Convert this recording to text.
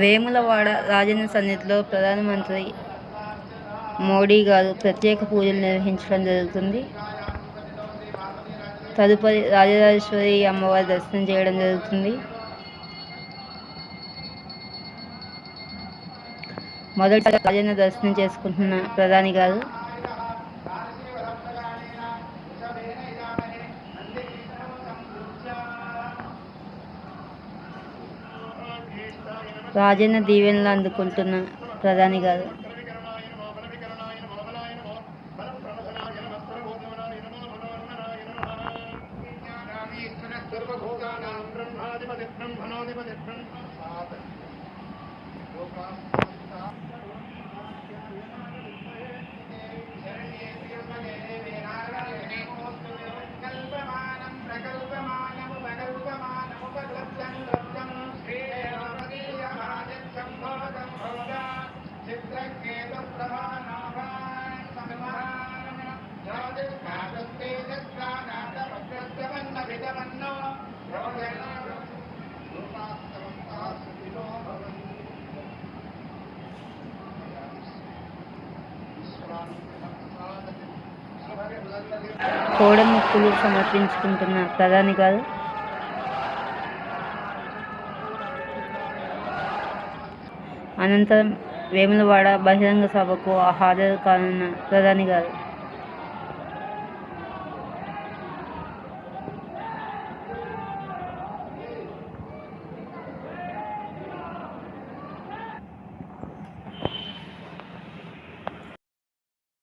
వేములవాడ రాజన్న సన్నిధిలో ప్రధానమంత్రి మోడీ గారు ప్రత్యేక పూజలు నిర్వహించడం జరుగుతుంది. తదుపరి రాజరాజేశ్వరి అమ్మవారి దర్శనం చేయడం జరుగుతుంది. మొదట రాజన్న దర్శనం చేసుకుంటున్న ప్రధాని గారు రాజన్న దీవెనలు అందుకుంటున్న ప్రధాని గారు. బ్రహ్మాధిపతి బ్రహ్మణోధిపతి బ్రహ్మ కోడముక్కులు సమర్పించుకుంటున్నారు ప్రధాని గారు. అనంతరం వేములవాడ బహిరంగ సభకు హాజరు కానున్న ప్రధాని గారు.